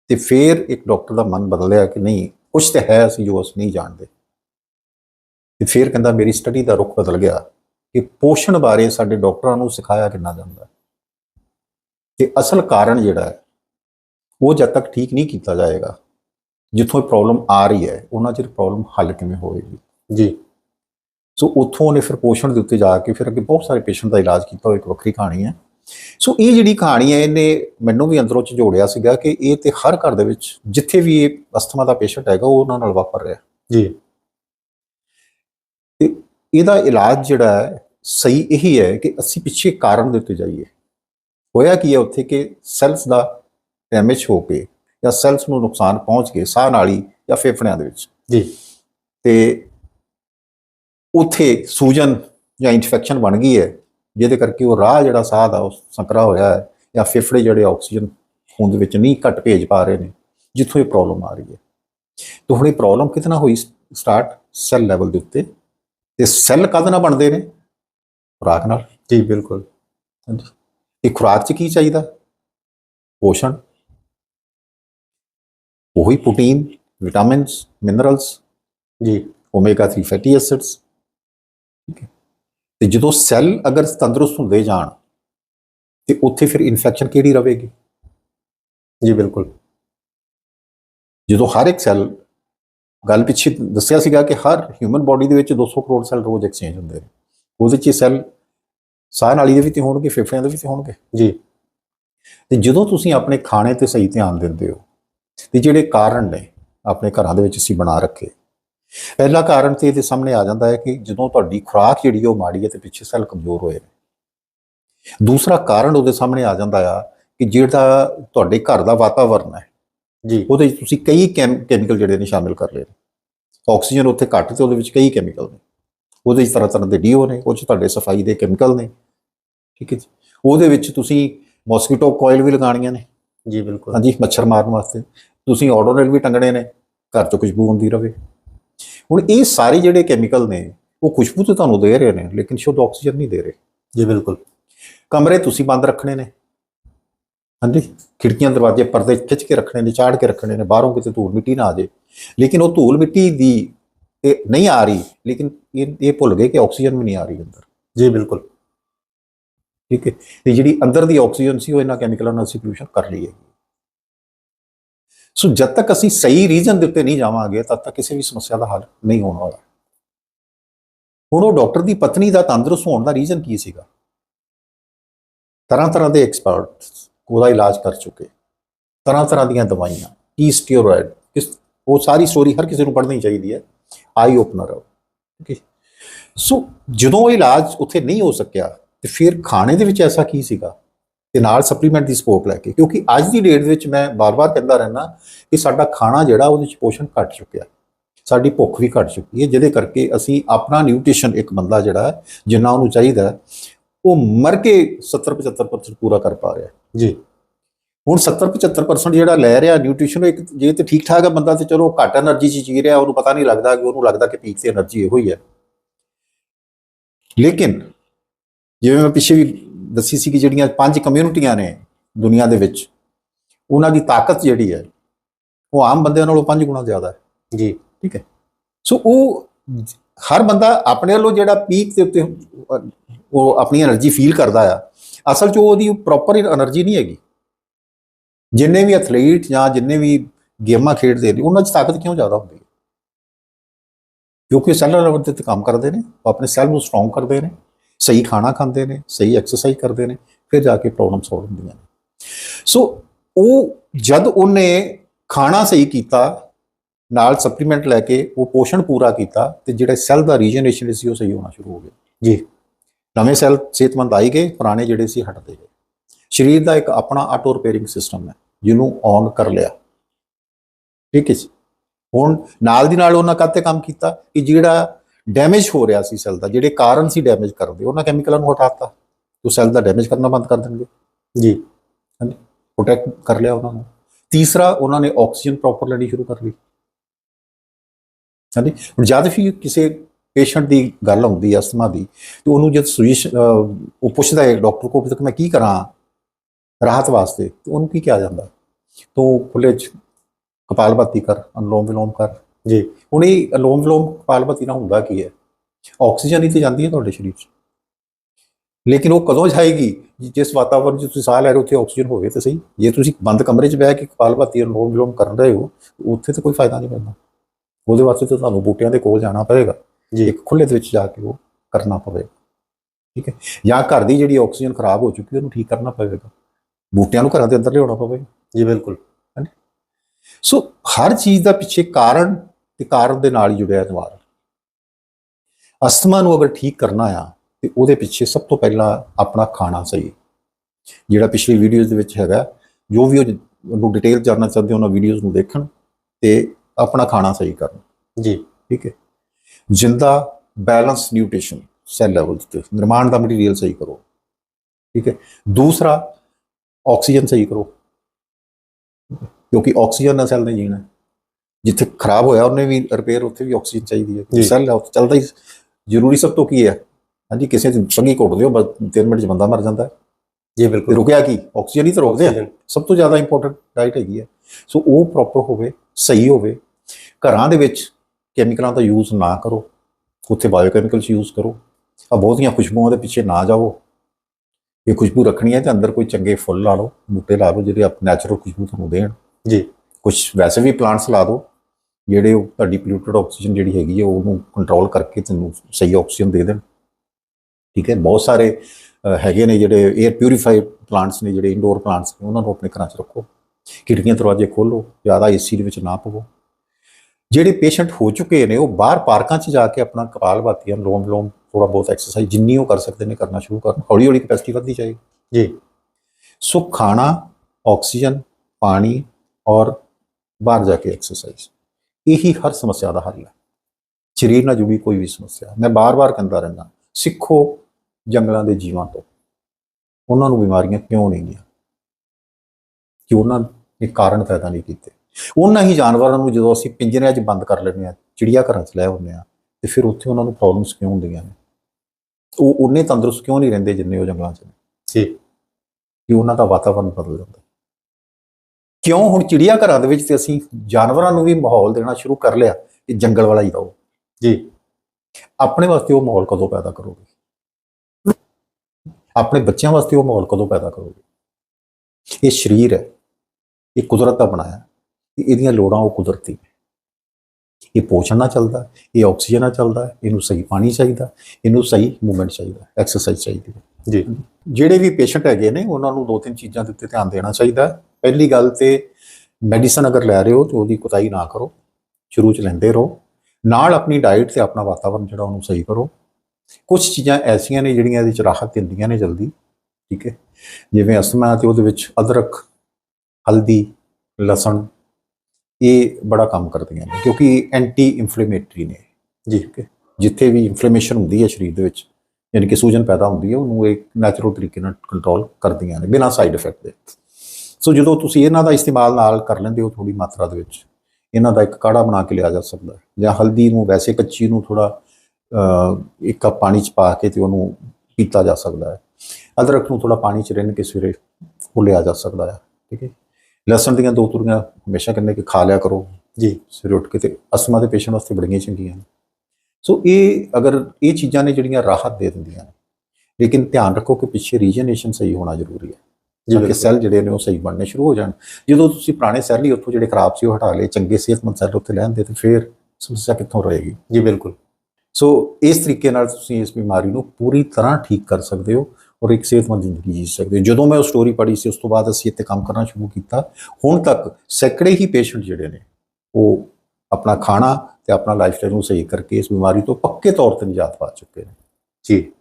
[SPEAKER 2] ਤੇ ਫਿਰ ਇੱਕ ਡਾਕਟਰ ਦਾ ਮਨ ਬਦਲਿਆ ਕਿ ਨਹੀਂ ਕੁਝ ਤੇ ਹੈ, ਅਸੀਂ ਜੋ ਅਸੀਂ ਨਹੀਂ ਜਾਣਦੇ ਤੇ ਫਿਰ ਕਹਿੰਦਾ, ਮੇਰੀ ਸਟੱਡੀ ਦਾ ਰੁਖ ਬਦਲ ਗਿਆ ਕਿ ਪੋਸ਼ਣ ਬਾਰੇ ਸਾਡੇ ਡਾਕਟਰਾਂ ਨੂੰ ਸਿਖਾਇਆ ਕਿੰਨਾ ਜਾਂਦਾ ਹੈ। ਤੇ ਅਸਲ ਕਾਰਨ ਜਿਹੜਾ ਹੈ, ਉਹ ਜਦ ਤੱਕ ਠੀਕ ਨਹੀਂ ਕੀਤਾ ਜਾਏਗਾ, ਜਿੱਥੋਂ ਇਹ ਪ੍ਰੋਬਲਮ ਆ ਰਹੀ ਹੈ, ਉਹਨਾਂ ਚਿਰ ਪ੍ਰੋਬਲਮ ਹੱਲ ਕਿਵੇਂ ਹੋਏਗੀ
[SPEAKER 1] ਜੀ
[SPEAKER 2] ਸੋ ਉੱਥੋਂ ਉਹਨੇ ਫਿਰ ਪੋਸ਼ਣ ਦੇ ਉੱਤੇ ਜਾ ਕੇ ਫਿਰ ਅੱਗੇ ਬਹੁਤ ਸਾਰੇ ਪੇਸ਼ੈਂਟ ਦਾ ਇਲਾਜ ਕੀਤਾ ਉਹ ਇੱਕ ਵੱਖਰੀ ਕਹਾਣੀ ਹੈ। ਸੋ ਇਹ ਜਿਹੜੀ ਕਹਾਣੀ ਹੈ ਇਹਨੇ ਮੈਨੂੰ ਵੀ ਅੰਦਰੋਂ ਝੋੜਿਆ ਸੀਗਾ ਕਿ ਇਹ ਤੇ ਹਰ ਘਰ ਦੇ ਵਿੱਚ ਜਿੱਥੇ ਵੀ ਇਹ ਅਸਥਮਾ ਦਾ ਪੇਸ਼ੈਂਟ ਹੈਗਾ ਉਹ ਉਹਨਾਂ ਨਾਲ ਵਾਪਰ ਰਿਹਾ।
[SPEAKER 1] ਜੀ।
[SPEAKER 2] ਤੇ ਇਹਦਾ ਇਲਾਜ ਜਿਹੜਾ ਹੈ ਸਹੀ ਇਹੀ ਹੈ ਕਿ ਅਸੀਂ ਪਿੱਛੇ ਕਾਰਨ ਦੇ ਉੱਤੇ ਜਾਈਏ। ਹੋਇਆ ਕੀ ਹੈ ਉੱਥੇ ਕਿ ਸੈਲਸ ਦਾ ਡੈਮੇਜ ਹੋ ਕੇ ਜਾਂ ਸੈਲਸ ਨੂੰ ਨੁਕਸਾਨ ਪਹੁੰਚ ਕੇ ਸਾਹ ਨਾਲੀ ਜਾਂ ਫੇਫੜਿਆਂ ਦੇ ਵਿੱਚ।
[SPEAKER 1] ਜੀ।
[SPEAKER 2] ਤੇ ਉੱਥੇ ਸੂਜਨ ਜਾਂ ਇਨਫੈਕਸ਼ਨ ਬਣ ਗਈ ਹੈ ਜਿਹਦੇ ਕਰਕੇ ਉਹ ਰਾਹ ਜਿਹੜਾ ਸਾਹ ਦਾ ਉਹ ਸੰਕਰਾ ਹੋਇਆ ਹੈ ਜਾਂ ਫੇਫੜੇ ਜਿਹੜੇ ਆਕਸੀਜਨ ਖੂਨ ਦੇ ਵਿੱਚ ਨਹੀਂ ਘੱਟ ਭੇਜ ਪਾ ਰਹੇ ਨੇ ਜਿੱਥੋਂ ਇਹ ਪ੍ਰੋਬਲਮ ਆ ਰਹੀ ਹੈ। ਤੇ ਹੁਣ ਇਹ ਪ੍ਰੋਬਲਮ ਕਿਤਨਾ ਹੋਈ ਸਟਾਰਟ ਸੈੱਲ ਲੈਵਲ ਦੇ ਉੱਤੇ? ਤੇ ਸੈੱਲ ਕਦ ਨਾਲ ਬਣਦੇ ਨੇ? ਖੁਰਾਕ ਨਾਲ।
[SPEAKER 1] ਜੀ ਬਿਲਕੁਲ।
[SPEAKER 2] ਹਾਂਜੀ। ਤੇ ਖੁਰਾਕ 'ਚ ਕੀ ਚਾਹੀਦਾ? ਪੋਸ਼ਣ। ਉਹੀ ਪ੍ਰੋਟੀਨ ਵਿਟਾਮਿਨਸ ਮਿਨਰਲਸ
[SPEAKER 1] ਜੀ।
[SPEAKER 2] ਓਮੇਗਾ 3 ਫੈਟੀ ਐਸਿਡਸ ਤੇ ਜਦੋਂ ਸੈੱਲ ਅਗਰ ਤੰਦਰੁਸਤ ਹੁੰਦੇ ਜਾਣ, ਤੇ ਉੱਥੇ ਫਿਰ ਇਨਫੈਕਸ਼ਨ ਕਿਹੜੀ ਰਹੇਗੀ?
[SPEAKER 1] ਜੀ, ਬਿਲਕੁਲ।
[SPEAKER 2] ਜਦੋਂ ਹਰ ਇੱਕ ਸੈੱਲ, ਗੱਲ ਪਿੱਛੇ ਦੱਸਿਆ ਸੀਗਾ ਕਿ ਹਰ ਹਿਊਮਨ ਬਾਡੀ ਦੇ ਵਿੱਚ 200 ਕਰੋੜ ਸੈੱਲ ਰੋਜ਼ ਐਕਸਚੇਂਜ ਹੁੰਦੇ ਨੇ। ਉਹਦੇ 'ਚ ਸੈੱਲ ਸਾਹ ਨਾਲੀ ਦੇ ਵੀ ਤੇ ਹੋਣਗੇ, ਫੇਫੜਿਆਂ ਦੇ ਵੀ ਤੇ ਹੋਣਗੇ।
[SPEAKER 1] ਜੀ।
[SPEAKER 2] ਤੇ ਜਦੋਂ ਤੁਸੀਂ ਆਪਣੇ ਖਾਣੇ ਤੇ ਸਹੀ ਧਿਆਨ ਦਿੰਦੇ ਹੋ, ਤੇ ਜਿਹੜੇ ਕਾਰਨ ਨੇ ਆਪਣੇ ਘਰਾਂ ਦੇ ਵਿੱਚ ਅਸੀਂ ਬਣਾ ਰੱਖੇ ਪਹਿਲਾ ਕਾਰਨ ਤੇ ਇਹਦੇ ਸਾਹਮਣੇ ਆ ਜਾਂਦਾ ਹੈ ਕਿ ਜਦੋਂ ਤੁਹਾਡੀ ਖੁਰਾਕ ਜਿਹੜੀ ਉਹ ਮਾੜੀ ਹੈ ਤੇ ਪਿੱਛੇ ਸੈੱਲ ਕਮਜ਼ੋਰ ਹੋਏ ਨੇ। ਦੂਸਰਾ ਕਾਰਨ ਉਹਦੇ ਸਾਹਮਣੇ ਆ ਜਾਂਦਾ ਆ ਕਿ ਜਿਹੜਾ ਤੁਹਾਡੇ ਘਰ ਦਾ ਵਾਤਾਵਰਨ ਹੈ
[SPEAKER 1] ਜੀ।
[SPEAKER 2] ਉਹਦੇ ਵਿੱਚ ਤੁਸੀਂ ਕਈ ਕੈਮੀਕਲ ਜਿਹੜੇ ਨੇ ਸ਼ਾਮਿਲ ਕਰ ਲਏ ਨੇ। ਆਕਸੀਜਨ ਉੱਥੇ ਘੱਟ ਤੇ ਉਹਦੇ ਵਿੱਚ ਕਈ ਕੈਮੀਕਲ ਨੇ। ਉਹਦੇ ਵਿੱਚ ਤਰ੍ਹਾਂ ਤਰ੍ਹਾਂ ਦੇ ਡੀਓ ਨੇ ਉਹ 'ਚ ਤੁਹਾਡੇ ਸਫ਼ਾਈ ਦੇ ਕੈਮੀਕਲ ਨੇ। ਠੀਕ ਹੈ ਜੀ? ਉਹਦੇ ਵਿੱਚ ਤੁਸੀਂ ਮੋਸਕੀਟੋ ਕੋਇਲ ਵੀ ਲਗਾਉਣੀਆਂ ਨੇ।
[SPEAKER 1] ਜੀ ਬਿਲਕੁਲ।
[SPEAKER 2] ਹਾਂਜੀ ਮੱਛਰ ਮਾਰਨ ਵਾਸਤੇ। ਤੁਸੀਂ ਆਡੋਨਲ ਵੀ ਟੰਗਣੇ ਨੇ। ਘਰ 'ਚ ਖੁਸ਼ਬੂ ਹੁੰਦੀ ਰਵੇ। ਹੁਣ ਇਹ ਸਾਰੇ ਜਿਹੜੇ ਕੈਮੀਕਲ ਨੇ ਉਹ ਖੁਸ਼ਬੂ ਤਾਂ ਤੁਹਾਨੂੰ ਦੇ ਰਹੇ ਨੇ ਲੇਕਿਨ ਸ਼ੁੱਧ ਆਕਸੀਜਨ ਨਹੀਂ ਦੇ ਰਹੇ।
[SPEAKER 1] ਜੀ ਬਿਲਕੁਲ।
[SPEAKER 2] ਕਮਰੇ ਤੁਸੀਂ ਬੰਦ ਰੱਖਣੇ ਨੇ। ਹਾਂਜੀ? ਖਿੜਕੀਆਂ ਦਰਵਾਜ਼ੇ ਪਰਦੇ ਖਿੱਚ ਕੇ ਰੱਖਣੇ ਨੇ ਚਾੜ ਕੇ ਰੱਖਣੇ ਨੇ ਬਾਹਰੋਂ ਕਿਤੇ ਧੂਲ ਮਿੱਟੀ ਨਾ ਆ ਜਾਏ। ਲੇਕਿਨ ਉਹ ਧੂਲ ਮਿੱਟੀ ਦੀ ਇਹ ਨਹੀਂ ਆ ਰਹੀ ਲੇਕਿਨ ਇਹ ਇਹ ਭੁੱਲ ਗਏ ਕਿ ਆਕਸੀਜਨ ਵੀ ਨਹੀਂ ਆ ਰਹੀ ਅੰਦਰ।
[SPEAKER 1] ਜੀ ਬਿਲਕੁਲ।
[SPEAKER 2] ਠੀਕ ਹੈ? ਤੇ ਜਿਹੜੀ ਅੰਦਰ ਦੀ ਆਕਸੀਜਨ ਸੀ ਉਹ ਇਹਨਾਂ ਕੈਮੀਕਲਾਂ ਨਾਲ ਅਸੀਂ ਪੋਲੂਸ਼ਨ ਕਰ ਲਈ ਹੈ ਸੋ ਜਦ ਤੱਕ ਅਸੀਂ ਸਹੀ ਰੀਜਨ ਦੇ ਉੱਤੇ ਨਹੀਂ ਜਾਵਾਂਗੇ ਤਦ ਤੱਕ ਕਿਸੇ ਵੀ ਸਮੱਸਿਆ ਦਾ ਹੱਲ ਨਹੀਂ ਹੋਣ ਵਾਲਾ ਹੁਣ ਉਹ ਡਾਕਟਰ ਦੀ ਪਤਨੀ ਦਾ ਤੰਦਰੁਸਤ ਹੋਣ ਦਾ ਰੀਜਨ ਕੀ ਸੀਗਾ ਤਰ੍ਹਾਂ ਤਰ੍ਹਾਂ ਦੇ ਐਕਸਪਰਟਸ ਉਹਦਾ ਇਲਾਜ ਕਰ ਚੁੱਕੇ ਤਰ੍ਹਾਂ ਤਰ੍ਹਾਂ ਦੀਆਂ ਦਵਾਈਆਂ ਕੀ ਸਟੀਰੋਇਡ ਕਿਸ ਉਹ ਸਾਰੀ ਸਟੋਰੀ ਹਰ ਕਿਸੇ ਨੂੰ ਪੜ੍ਹਨੀ ਚਾਹੀਦੀ ਹੈ ਆਈ ਓਪਨਰ ਠੀਕ ਹੈ ਸੋ ਜਦੋਂ ਇਲਾਜ ਉੱਥੇ ਨਹੀਂ ਹੋ ਸਕਿਆ ਤੇ ਫਿਰ ਖਾਣੇ ਦੇ ਵਿੱਚ ਐਸਾ ਕੀ ਸੀਗਾ ਤੇ ਨਾਲ ਸਪਲੀਮੈਂਟ ਦੀ ਸਪੋਰਟ ਲੈ ਕੇ ਕਿਉਂਕਿ ਅੱਜ ਦੀ ਡੇਟ ਦੇ ਵਿੱਚ ਮੈਂ ਬਾਰ-ਬਾਰ ਕਹਿੰਦਾ ਰਹਿਣਾ ਕਿ ਸਾਡਾ ਖਾਣਾ ਜਿਹੜਾ ਉਹਦੇ ਵਿੱਚ ਪੋਸ਼ਣ ਘਟ ਚੁੱਕਿਆ। ਸਾਡੀ ਭੁੱਖ ਵੀ ਘਟ ਚੁੱਕੀ ਹੈ ਜਿਹਦੇ ਕਰਕੇ ਅਸੀਂ ਆਪਣਾ ਨਿਊਟ੍ਰੀਸ਼ਨ ਇੱਕ ਬੰਦਾ ਜਿਹੜਾ ਜਿੰਨਾ ਉਹਨੂੰ ਚਾਹੀਦਾ ਉਹ ਮਰ ਕੇ 70 75% ਪੂਰਾ ਕਰ ਪਾ ਰਿਹਾ
[SPEAKER 1] ਜੀ।
[SPEAKER 2] ਹੁਣ 70 75% ਜਿਹੜਾ ਲੈ ਰਿਹਾ ਨਿਊਟ੍ਰੀਸ਼ਨ ਇੱਕ ਜੇ ਤੇ ਠੀਕ ਠਾਕ ਹੈ ਬੰਦਾ ਤੇ ਚਲੋ ਘੱਟ એનર્ਜੀ ਚ ਜੀ ਰਿਹਾ ਉਹਨੂੰ ਪਤਾ ਨਹੀਂ ਲੱਗਦਾ ਕਿ ਉਹਨੂੰ ਲੱਗਦਾ ਕਿ ਪੀਕ ਤੇ એનર્ਜੀ ਇਹੋ ਹੀ ਹੈ। ਲੇਕਿਨ ਜਿਵੇਂ ਮੈਂ ਪਿੱਛੇ ਵੀ ਦੱਸੀ ਸੀ ਕਿ ਜਿਹੜੀਆਂ ਪੰਜ ਕਮਿਊਨਿਟੀਆਂ ਨੇ ਦੁਨੀਆ ਦੇ ਵਿੱਚ ਉਹਨਾਂ ਦੀ ਤਾਕਤ ਜਿਹੜੀ ਹੈ ਉਹ ਆਮ ਬੰਦਿਆਂ ਨਾਲੋਂ ਪੰਜ ਗੁਣਾ ਜ਼ਿਆਦਾ ਹੈ।
[SPEAKER 1] ਜੀ।
[SPEAKER 2] ਠੀਕ ਹੈ। ਸੋ ਉਹ ਹਰ ਬੰਦਾ ਆਪਣੇ ਵੱਲੋਂ ਜਿਹੜਾ ਪੀਕ ਦੇ ਉੱਤੇ ਉਹ ਆਪਣੀ એનર્ਜੀ ਫੀਲ ਕਰਦਾ ਆ ਅਸਲ 'ਚ ਉਹਦੀ ਪ੍ਰੋਪਰ એનર્ਜੀ ਨਹੀਂ ਹੈਗੀ। ਜਿੰਨੇ ਵੀ ਐਥਲੀਟ ਜਾਂ ਜਿੰਨੇ ਵੀ ਗੇਮਾਂ ਖੇਡਦੇ ਨੇ ਉਹਨਾਂ 'ਚ ਤਾਕਤ ਕਿਉਂ ਜ਼ਿਆਦਾ ਹੁੰਦੀ ਹੈ? ਕਿਉਂਕਿ ਸੈਲਰ ਲੈਵਲ ਤੇ ਕੰਮ ਕਰਦੇ ਨੇ ਆਪਣੇ ਸੈਲ ਨੂੰ ਸਟਰੋਂਗ ਕਰਦੇ ਨੇ। ਸਹੀ ਖਾਣਾ ਖਾਂਦੇ ਨੇ, ਸਹੀ ਐਕਸਰਸਾਈਜ਼ ਕਰਦੇ ਨੇ, ਫਿਰ ਜਾ ਕੇ ਪ੍ਰੋਬਲਮ ਸੋਲਵ ਹੁੰਦੀਆਂ ਨੇ। ਸੋ ਉਹ ਜਦ ਉਹਨੇ ਖਾਣਾ ਸਹੀ ਕੀਤਾ, ਨਾਲ ਸਪਲੀਮੈਂਟ ਲੈ ਕੇ ਉਹ ਪੋਸ਼ਣ ਪੂਰਾ ਕੀਤਾ, ਤੇ ਜਿਹੜਾ ਸੈੱਲ ਦਾ ਰੀਜਨਰੇਸ਼ਨ ਸੀ, ਉਹ ਸਹੀ ਹੋਣਾ ਸ਼ੁਰੂ ਹੋ ਗਿਆ।
[SPEAKER 1] ਜੀ,
[SPEAKER 2] ਨਵੇਂ ਸੈੱਲ ਸਿਹਤਮੰਦ ਆਈ ਗਏ, ਪੁਰਾਣੇ ਜਿਹੜੇ ਸੀ, ਹਟਦੇ ਗਏ। ਸਰੀਰ ਦਾ ਇੱਕ ਆਪਣਾ ਆਟੋ ਰਿਪੇਅਰਿੰਗ ਸਿਸਟਮ ਹੈ, ਜਿਹਨੂੰ ਔਨ ਕਰ ਲਿਆ। ਠੀਕ ਹੈ ਜੀ। ਹੁਣ ਨਾਲ ਦੀ ਨਾਲ ਉਹਨਾਂ ਕਾਤੇ ਕੰਮ ਕੀਤਾ? ਕਿ ਜਿਹੜਾ ਡੈਮੇਜ ਹੋ ਰਿਹਾ ਸੀ ਸੈੱਲ ਦਾ ਜਿਹੜੇ ਕਾਰਨ ਸੀ ਡੈਮੇਜ ਕਰਦੇ ਉਹਨਾਂ ਕੈਮੀਕਲਾਂ ਨੂੰ ਹਟਾਤਾ। ਉਹ ਸੈੱਲ ਦਾ ਡੈਮੇਜ ਕਰਨਾ ਬੰਦ ਕਰ ਦੇਣਗੇ।
[SPEAKER 1] ਜੀ।
[SPEAKER 2] ਪ੍ਰੋਟੈਕਟ ਕਰ ਲਿਆ ਉਹਨਾਂ ਨੂੰ। ਤੀਸਰਾ ਉਹਨਾਂ ਨੇ ਆਕਸੀਜਨ ਪ੍ਰੋਪਰ ਲੈਣੀ ਸ਼ੁਰੂ ਕਰ ਲਈ। ਹਾਂਜੀ ਹੁਣ ਜਦ ਵੀ ਕਿਸੇ ਪੇਸ਼ੈਂਟ ਦੀ ਗੱਲ ਹੁੰਦੀ ਹੈ ਅਸਥਮਾ ਦੀ ਤੇ ਉਹਨੂੰ ਜਦ ਸੁਜੈਸ਼ਨ ਉਹ ਪੁੱਛਦਾ ਹੈ ਡਾਕਟਰ ਕੋਲ ਕਿ ਮੈਂ ਕੀ ਕਰਾਂ ਰਾਹਤ ਵਾਸਤੇ ਤੇ ਉਹਨੂੰ ਕੀ ਕਿਹਾ ਜਾਂਦਾ? ਤੂੰ ਖੁੱਲੇ ਚ ਕਪਾਲਭਾਤੀ ਕਰ ਅਨਲੋਮ ਵਿਲੋਮ ਕਰ।
[SPEAKER 1] ਜੀ।
[SPEAKER 2] ਹੁਣ ਇਹ ਅਨਲੋਮ ਵਿਲੋਮ ਕਪਾਲਭਾਤੀ ਨਾਲ ਹੁੰਦਾ ਕੀ ਹੈ? ਆਕਸੀਜਨ ਹੀ ਤੇ ਜਾਂਦੀ ਹੈ ਤੁਹਾਡੇ ਸਰੀਰ 'ਚ। ਲੇਕਿਨ ਉਹ ਕਦੋਂ ਜਾਏਗੀ? ਜਿਸ ਵਾਤਾਵਰਣ 'ਚ ਤੁਸੀਂ ਸਾਹ ਲੈ ਰਹੇ ਹੋ ਉੱਥੇ ਆਕਸੀਜਨ ਹੋਵੇ ਤਾਂ ਸਹੀ। ਜੇ ਤੁਸੀਂ ਬੰਦ ਕਮਰੇ 'ਚ ਬਹਿ ਕੇ ਕਪਾਲਭਾਤੀ ਅਨਲੋਮ ਵਿਲੋਮ ਕਰ ਰਹੇ ਹੋ ਉੱਥੇ ਤਾਂ ਕੋਈ ਫਾਇਦਾ ਨਹੀਂ ਪੈਂਦਾ। ਉਹਦੇ ਵਾਸਤੇ ਤਾਂ ਤੁਹਾਨੂੰ ਬੂਟਿਆਂ ਦੇ ਕੋਲ ਜਾਣਾ ਪਏਗਾ।
[SPEAKER 1] ਜੀ।
[SPEAKER 2] ਇੱਕ ਖੁੱਲੇ ਦੇ ਵਿੱਚ ਜਾ ਕੇ ਉਹ ਕਰਨਾ ਪਵੇਗਾ। ਠੀਕ ਹੈ? ਜਾਂ ਘਰ ਦੀ ਜਿਹੜੀ ਆਕਸੀਜਨ ਖਰਾਬ ਹੋ ਚੁੱਕੀ ਉਹਨੂੰ ਠੀਕ ਕਰਨਾ ਪਵੇਗਾ। ਬੂਟਿਆਂ ਨੂੰ ਘਰਾਂ ਦੇ ਅੰਦਰ ਲਿਆਉਣਾ ਪਵੇਗਾ।
[SPEAKER 1] ਜੀ ਬਿਲਕੁਲ।
[SPEAKER 2] ਸੋ ਹਰ ਚੀਜ਼ ਦਾ ਪਿੱਛੇ ਕਾਰਨ ਤੇ ਕਾਰਨ ਦੇ ਨਾਲ ਜੁੜਿਆ ਨਿਵਾਰਨ ਅਸਥਮਾ ਨੂੰ ਅਗਰ ਠੀਕ ਕਰਨਾ ਆ ਤੇ ਉਹਦੇ ਪਿੱਛੇ ਸਭ ਤੋਂ ਪਹਿਲਾਂ ਆਪਣਾ ਖਾਣਾ ਸਹੀ। ਜਿਹੜਾ ਪਿਛਲੀ ਵੀਡੀਓਜ਼ ਦੇ ਵਿੱਚ ਹੈਗਾ ਜੋ ਵੀ ਉਹ ਉਹਨੂੰ ਡਿਟੇਲ ਜਾਣਨਾ ਚਾਹੁੰਦੇ ਉਹਨਾਂ ਵੀਡੀਓਜ਼ ਨੂੰ ਦੇਖਣ ਤੇ ਆਪਣਾ ਖਾਣਾ ਸਹੀ ਕਰਨ।
[SPEAKER 1] ਜੀ।
[SPEAKER 2] ਠੀਕ ਹੈ? ਜਿੰਦਾ ਬੈਲੈਂਸ ਨਿਊਟ੍ਰੀਸ਼ਨ ਸੈੱਲ ਲੈਵਲ ਤੇ ਨਿਰਮਾਣ ਦਾ ਮਟੀਰੀਅਲ ਸਹੀ ਕਰੋ। ਠੀਕ ਹੈ? ਦੂਸਰਾ ਆਕਸੀਜਨ ਸਹੀ ਕਰੋ। ਕਿਉਂਕਿ ਆਕਸੀਜਨ ਨਾਲ ਸੈੱਲ ਨੇ ਜੀਣਾ। ਜਿੱਥੇ ਖਰਾਬ ਹੋਇਆ ਉਹਨੇ ਵੀ ਰਿਪੇਅਰ ਉੱਥੇ ਵੀ ਆਕਸੀਜਨ ਚਾਹੀਦੀ ਹੈ। ਸੈੱਲ ਹੈ ਉੱਥੇ ਚੱਲਦਾ ਹੀ ਜ਼ਰੂਰੀ ਸਭ ਤੋਂ ਕੀ ਹੈ? ਹਾਂਜੀ ਕਿਸੇ ਦੀ ਸੰਗੀ ਘੁੱਟ ਦਿਓ ਬਸ 3 ਮਿੰਟ ਚ ਬੰਦਾ ਮਰ ਜਾਂਦਾ ਹੈ।
[SPEAKER 1] ਜੀ ਬਿਲਕੁਲ।
[SPEAKER 2] ਰੁਕਿਆ ਕੀ? ਆਕਸੀਜਨ ਹੀ ਤਾਂ ਰੋਕਦੇ ਆ। ਸਭ ਤੋਂ ਜ਼ਿਆਦਾ ਇੰਪੋਰਟੈਂਟ ਡਾਈਟ ਹੈਗੀ ਹੈ। ਸੋ ਉਹ ਪ੍ਰੋਪਰ ਹੋਵੇ ਸਹੀ ਹੋਵੇ ਘਰਾਂ ਦੇ ਵਿੱਚ ਕੈਮੀਕਲਾਂ ਦਾ ਯੂਜ਼ ਨਾ ਕਰੋ। ਉੱਥੇ ਬਾਇਓਕੈਮੀਕਲਸ ਯੂਜ਼ ਕਰੋ। ਆ ਬਹੁਤੀਆਂ ਖੁਸ਼ਬੂਆਂ ਦੇ ਪਿੱਛੇ ਨਾ ਜਾਓ ਇਹ ਖੁਸ਼ਬੂ ਰੱਖਣੀ ਹੈ ਤੇ ਅੰਦਰ ਕੋਈ ਚੰਗੇ ਫੁੱਲ ਲਾ ਲਓ ਬੂਟੇ ਲਾ ਲਓ ਜਿਹੜੇ ਆਪ ਨੈਚੁਰਲ ਖੁਸ਼ਬੂ ਤੁਹਾਨੂੰ ਦੇਣ।
[SPEAKER 1] ਜੀ।
[SPEAKER 2] ਕੁਝ ਵੈਸੇ ਵੀ ਪਲਾਂਟਸ ਲਾ ਦਿਓ ਜਿਹੜੇ ਉਹ ਤੁਹਾਡੀ ਪੋਲਿਊਟਡ ਆਕਸੀਜਨ ਜਿਹੜੀ ਹੈਗੀ ਹੈ ਉਹਨੂੰ ਕੰਟਰੋਲ ਕਰਕੇ ਤੁਹਾਨੂੰ ਸਹੀ ਆਕਸੀਜਨ ਦੇ ਦੇਣ। ਠੀਕ ਹੈ ਬਹੁਤ ਸਾਰੇ ਹੈਗੇ ਨੇ ਜਿਹੜੇ 에ਅਰ ਪਿਊਰੀਫਾਈ ਪਲਾਂਟਸ ਨੇ ਜਿਹੜੇ ਇੰਡੋਰ ਪਲਾਂਟਸ ਨੇ ਉਹਨਾਂ ਨੂੰ ਆਪਣੇ ਘਰਾਂ 'ਚ ਰੱਖੋ। ਖਿੜਕੀਆਂ ਦਰਵਾਜ਼ੇ ਖੋਲੋ ਜ਼ਿਆਦਾ ਏਸੀ ਦੇ ਵਿੱਚ ਨਾ ਪਵੋ। ਜਿਹੜੇ ਪੇਸ਼ੈਂਟ ਹੋ ਚੁੱਕੇ ਨੇ ਉਹ ਬਾਹਰ ਪਾਰਕਾਂ 'ਚ ਜਾ ਕੇ ਆਪਣਾ ਕਪਾਲ ਭਾਤੀ ਲੋਮ ਲੋਮ ਥੋੜਾ ਬਹੁਤ ਐਕਸਰਸਾਈਜ਼ ਜਿੰਨੀ ਉਹ ਕਰ ਸਕਦੇ ਨੇ ਕਰਨਾ ਸ਼ੁਰੂ ਕਰਨ ਹੌਲੀ ਹੌਲੀ ਕੈਪੈਸਿਟੀ ਵਧਦੀ ਜਾਏਗੀ।
[SPEAKER 1] ਜੀ।
[SPEAKER 2] ਸੋ ਖਾਣਾ ਆਕਸੀਜਨ ਪਾਣੀ ਔਰ ਬਾਹਰ ਜਾ ਕੇ ਐਕਸਰਸਾਈਜ਼ ਇਹੀ ਹਰ ਸਮੱਸਿਆ ਦਾ ਹੱਲ ਹੈ। ਸਰੀਰ ਨਾਲ ਜੁੜੀ ਕੋਈ ਵੀ ਸਮੱਸਿਆ ਮੈਂ ਬਾਰ-ਬਾਰ ਕਹਿੰਦਾ ਰਹਿੰਦਾ ਸਿੱਖੋ ਜੰਗਲਾਂ ਦੇ ਜੀਵਾਂ ਤੋਂ। ਉਹਨਾਂ ਨੂੰ ਬਿਮਾਰੀਆਂ ਕਿਉਂ ਨਹੀਂ ਗਈਆਂ? ਕਿ ਉਹਨਾਂ ਨੇ ਕਾਰਨ ਪੈਦਾ ਨਹੀਂ ਕੀਤੇ। ਉਹਨਾਂ ਹੀ ਜਾਨਵਰਾਂ ਨੂੰ ਜਦੋਂ ਅਸੀਂ ਪਿੰਜਰਿਆਂ 'ਚ ਬੰਦ ਕਰ ਲੈਂਦੇ ਆ ਚਿੜੀਆ ਘਰਾਂ 'ਚ ਲੈ ਆਉਂਦੇ ਆ ਤੇ ਫਿਰ ਉੱਥੇ ਉਹਨਾਂ ਨੂੰ ਪ੍ਰੋਬਲਮਸ ਕਿਉਂ ਹੁੰਦੀਆਂ ਨੇ? ਉਹ ਉਹਨੇ ਤੰਦਰੁਸਤ ਕਿਉਂ ਨਹੀਂ ਰਹਿੰਦੇ ਜਿੰਨੇ ਉਹ ਜੰਗਲਾਂ 'ਚ ਨੇ?
[SPEAKER 1] ਜੀ
[SPEAKER 2] ਕਿ ਉਹਨਾਂ ਦਾ ਵਾਤਾਵਰਣ ਬਦਲ ਜਾਂਦਾ। ਕਿਉਂ ਹੁਣ ਚਿੜੀਆ ਘਰਾਂ ਦੇ ਵਿੱਚ ਤੇ ਅਸੀਂ ਜਾਨਵਰਾਂ ਨੂੰ ਵੀ ਮਾਹੌਲ ਦੇਣਾ ਸ਼ੁਰੂ ਕਰ ਲਿਆ ਕਿ ਜੰਗਲ ਵਾਲਾ ਹੀ ਰਹੋ?
[SPEAKER 1] ਜੀ।
[SPEAKER 2] ਆਪਣੇ ਵਾਸਤੇ ਉਹ ਮਾਹੌਲ ਕਦੋਂ ਪੈਦਾ ਕਰੋਗੇ? ਆਪਣੇ ਬੱਚਿਆਂ ਵਾਸਤੇ ਉਹ ਮਾਹੌਲ ਕਦੋਂ ਪੈਦਾ ਕਰੋਗੇ? ਇਹ ਸਰੀਰ ਹੈ ਇਹ ਕੁਦਰਤ ਦਾ ਬਣਾਇਆ ਤੇ ਇਹਦੀਆਂ ਲੋੜਾਂ ਉਹ ਕੁਦਰਤੀ ਨੇ। ਇਹ ਪੋਸ਼ਣ ਨਾਲ ਚੱਲਦਾ ਇਹ ਆਕਸੀਜਨ ਨਾਲ ਚੱਲਦਾ ਇਹਨੂੰ ਸਹੀ ਪਾਣੀ ਚਾਹੀਦਾ ਇਹਨੂੰ ਸਹੀ ਮੂਵਮੈਂਟ ਚਾਹੀਦਾ ਐਕਸਰਸਾਈਜ਼ ਚਾਹੀਦੀ ਹੈ।
[SPEAKER 1] ਜੀ।
[SPEAKER 2] ਜਿਹੜੇ ਵੀ ਪੇਸ਼ੈਂਟ ਹੈਗੇ ਨੇ, ਉਹਨਾਂ ਨੂੰ ਦੋ ਤਿੰਨ ਚੀਜ਼ਾਂ ਦੇ ਉੱਤੇ ਧਿਆਨ ਦੇਣਾ ਚਾਹੀਦਾ ਪਹਿਲੀ ਗੱਲ ਤੇ ਮੈਡੀਸਨ ਅਗਰ ਲੈ ਰਹੇ ਹੋ ਤੇ ਉਹਦੀ ਕੁਤਾਈ ਨਾ ਕਰੋ, ਸ਼ੁਰੂ ਚ ਲੈਂਦੇ ਰਹੋ। ਨਾਲ ਆਪਣੀ ਡਾਈਟ ਤੇ ਆਪਣਾ ਵਾਤਾਵਰਣ ਜਿਹੜਾ ਉਹਨੂੰ ਸਹੀ ਕਰੋ। ਕੁਝ ਚੀਜ਼ਾਂ ਐਸੀਆਂ ਨੇ ਜਿਹੜੀਆਂ ਇਹਦੇ ਚ ਰਾਹਤ ਦਿੰਦੀਆਂ ਨੇ ਜਲਦੀ, ਠੀਕ ਹੈ? ਜਿਵੇਂ ਅਸਥਮਾ ਤੇ ਉਹਦੇ ਵਿੱਚ ਅਦਰਕ, ਹਲਦੀ, ਲਸਣ, ਇਹ ਬੜਾ ਕੰਮ ਕਰਦੀਆਂ ਨੇ ਕਿਉਂਕਿ ਐਂਟੀ ਇਨਫਲੇਮੇਟਰੀ ਨੇ।
[SPEAKER 1] ਜੀ,
[SPEAKER 2] ਠੀਕ ਹੈ? ਜਿੱਥੇ ਵੀ ਇਨਫਲੇਮੇਸ਼ਨ ਹੁੰਦੀ ਹੈ ਸਰੀਰ ਦੇ ਵਿੱਚ ਯਾਨੀ ਕਿ ਸੂਜਨ ਪੈਦਾ ਹੁੰਦੀ ਹੈ ਉਹਨੂੰ ਇੱਕ ਨੈਚੁਰਲ ਤਰੀਕੇ ਨਾਲ ਕੰਟਰੋਲ ਕਰਦੀਆਂ ਨੇ ਬਿਨਾਂ ਸਾਈਡ ਇਫੈਕਟ ਦੇ। ਸੋ ਜਦੋਂ ਤੁਸੀਂ ਇਹਨਾਂ ਦਾ ਇਸਤੇਮਾਲ ਨਾਲ ਕਰ ਲੈਂਦੇ ਹੋ ਥੋੜੀ ਮਾਤਰਾ ਦੇ ਵਿੱਚ ਇਹਨਾਂ ਦਾ ਇੱਕ ਕਾੜਾ ਬਣਾ ਕੇ ਲਿਆ ਜਾ ਸਕਦਾ ਹੈ ਜਾਂ ਹਲਦੀ ਨੂੰ ਵੈਸੇ ਕੱਚੀ ਨੂੰ ਥੋੜਾ ਇੱਕ ਕੱਪ ਪਾਣੀ ਚ ਪਾ ਕੇ ਤੇ ਉਹਨੂੰ ਪੀਤਾ ਜਾ ਸਕਦਾ ਹੈ। ਅਦਰਕ ਨੂੰ ਥੋੜਾ ਪਾਣੀ ਚ ਰਿੰਨ ਕੇ ਸਵੇਰੇ ਉਹ ਲਿਆ ਜਾ ਸਕਦਾ ਹੈ ਠੀਕ ਹੈ ਲਸਣ ਦੀਆਂ ਦੋ ਤੁਰੀਆਂ ਹਮੇਸ਼ਾ ਕਹਿੰਦੇ ਕਿ ਖਾ ਲਿਆ ਕਰੋ।
[SPEAKER 1] ਜੀ।
[SPEAKER 2] ਸਵੇਰੇ ਉੱਠ ਕੇ ਤੇ ਅਸਮਾ ਦੇ ਪੇਸ਼ੈਂਟ ਵਾਸਤੇ ਬੜੀਆਂ ਚੰਗੀਆਂ ਨੇ। ਸੋ ਇਹ ਅਗਰ ਇਹ ਚੀਜ਼ਾਂ ਨੇ ਜਿਹੜੀਆਂ ਰਾਹਤ ਦੇ ਦਿੰਦੀਆਂ ਨੇ ਲੇਕਿਨ ਧਿਆਨ ਰੱਖੋ ਕਿ ਪਿੱਛੇ ਰੀਜਨਰੇਸ਼ਨ ਸਹੀ ਹੋਣਾ ਜ਼ਰੂਰੀ ਹੈ।
[SPEAKER 1] ਜੀ
[SPEAKER 2] ਤਾਂ ਕਿ। ਸੈੱਲ ਜਿਹੜੇ ਨੇ ਉਹ ਸਹੀ ਬਣਨੇ ਸ਼ੁਰੂ ਹੋ ਜਾਣ। ਜਦੋਂ ਤੁਸੀਂ ਪੁਰਾਣੇ ਸੈੱਲ ਹੀ ਉੱਥੋਂ ਜਿਹੜੇ ਖਰਾਬ ਸੀ ਉਹ ਹਟਾ ਲਏ ਚੰਗੇ ਸਿਹਤਮੰਦ ਸੈੱਲ ਉੱਥੇ ਲੈਂਦੇ ਤੇ ਫਿਰ ਸਮੱਸਿਆ ਕਿੱਥੋਂ ਰਹੇਗੀ?
[SPEAKER 1] ਜੀ ਬਿਲਕੁਲ।
[SPEAKER 2] ਸੋ ਇਸ ਤਰੀਕੇ ਨਾਲ ਤੁਸੀਂ ਇਸ ਬਿਮਾਰੀ ਨੂੰ ਪੂਰੀ ਤਰ੍ਹਾਂ ਠੀਕ ਕਰ ਸਕਦੇ ਹੋ ਔਰ ਇੱਕ ਸਿਹਤਮੰਦ ਜ਼ਿੰਦਗੀ ਜੀ ਸਕਦੇ ਹੋ। ਜਦੋਂ ਮੈਂ ਉਹ ਸਟੋਰੀ ਪੜ੍ਹੀ ਸੀ ਉਸ ਤੋਂ ਬਾਅਦ ਅਸੀਂ ਇੱਥੇ ਕੰਮ ਕਰਨਾ ਸ਼ੁਰੂ ਕੀਤਾ। ਹੁਣ ਤੱਕ ਸੈਂਕੜੇ ਹੀ ਪੇਸ਼ੈਂਟ ਜਿਹੜੇ ਨੇ ਉਹ ਆਪਣਾ ਖਾਣਾ ਤੇ ਆਪਣਾ ਲਾਈਫਸਟਾਈਲ ਨੂੰ ਸਹੀ ਕਰਕੇ ਇਸ ਬਿਮਾਰੀ ਤੋਂ ਪੱਕੇ ਤੌਰ ਤੇ ਨਿਜਾਤ ਪਾ ਚੁੱਕੇ ਨੇ।
[SPEAKER 1] ਜੀ।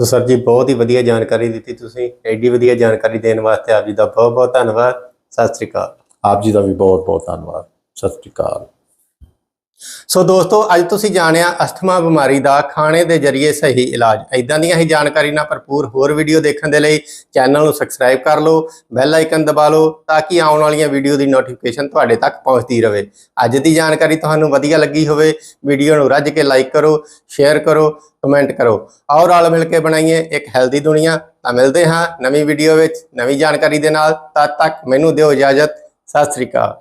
[SPEAKER 1] ਸੋ ਸਰ ਜੀ ਬਹੁਤ ਹੀ ਵਧੀਆ ਜਾਣਕਾਰੀ ਦਿੱਤੀ ਤੁਸੀਂ। ਐਡੀ ਵਧੀਆ ਜਾਣਕਾਰੀ ਦੇਣ ਵਾਸਤੇ ਆਪ ਜੀ ਦਾ ਬਹੁਤ ਬਹੁਤ ਧੰਨਵਾਦ। ਸਤਿ ਸ੍ਰੀ ਅਕਾਲ।
[SPEAKER 2] ਆਪ ਜੀ ਦਾ ਵੀ ਬਹੁਤ ਬਹੁਤ ਧੰਨਵਾਦ। ਸਤਿ ਸ਼੍ਰੀ ਅਕਾਲ।
[SPEAKER 1] ਸੋ ਦੋਸਤੋ, ਅੱਜ ਤੁਸੀਂ ਜਾਣਿਆ ਅਸਥਮਾ ਬਿਮਾਰੀ ਦਾ ਖਾਣੇ ਦੇ ਜ਼ਰੀਏ ਸਹੀ ਇਲਾਜ। ਇਦਾਂ ਦੀਆਂ ਹੀ ਜਾਣਕਾਰੀ ਨਾਲ ਭਰਪੂਰ ਹੋਰ ਵੀਡੀਓ ਦੇਖਣ ਦੇ ਲਈ ਚੈਨਲ ਨੂੰ ਸਬਸਕ੍ਰਾਈਬ ਕਰ ਲਓ, ਬੈਲ ਆਈਕਨ ਦਬਾ ਲਓ, ਤਾਂ ਕਿ ਆਉਣ ਵਾਲੀਆਂ ਵੀਡੀਓ ਦੀ ਨੋਟੀਫਿਕੇਸ਼ਨ ਤੁਹਾਡੇ ਤੱਕ ਪਹੁੰਚਦੀ ਰਹੇ। ਅੱਜ ਦੀ ਜਾਣਕਾਰੀ ਤੁਹਾਨੂੰ ਵਧੀਆ ਲੱਗੀ ਹੋਵੇ, ਵੀਡੀਓ ਨੂੰ ਰੱਜ ਕੇ ਲਾਈਕ ਕਰੋ ਸ਼ੇਅਰ ਕਰੋ ਕਮੈਂਟ ਕਰੋ। ਆਓ ਰਲ ਮਿਲ ਕੇ ਬਣਾਈਏ ਇੱਕ ਹੈਲਦੀ ਦੁਨੀਆ। ਤਾਂ ਮਿਲਦੇ ਹਾਂ ਨਵੀਂ ਵੀਡੀਓ ਵਿੱਚ ਨਵੀਂ ਜਾਣਕਾਰੀ ਦੇ ਨਾਲ। ਤਦ ਤੱਕ ਮੈਨੂੰ ਦਿਓ ਇਜਾਜ਼ਤ। ਸਤਿ ਸ੍ਰੀ ਅਕਾਲ।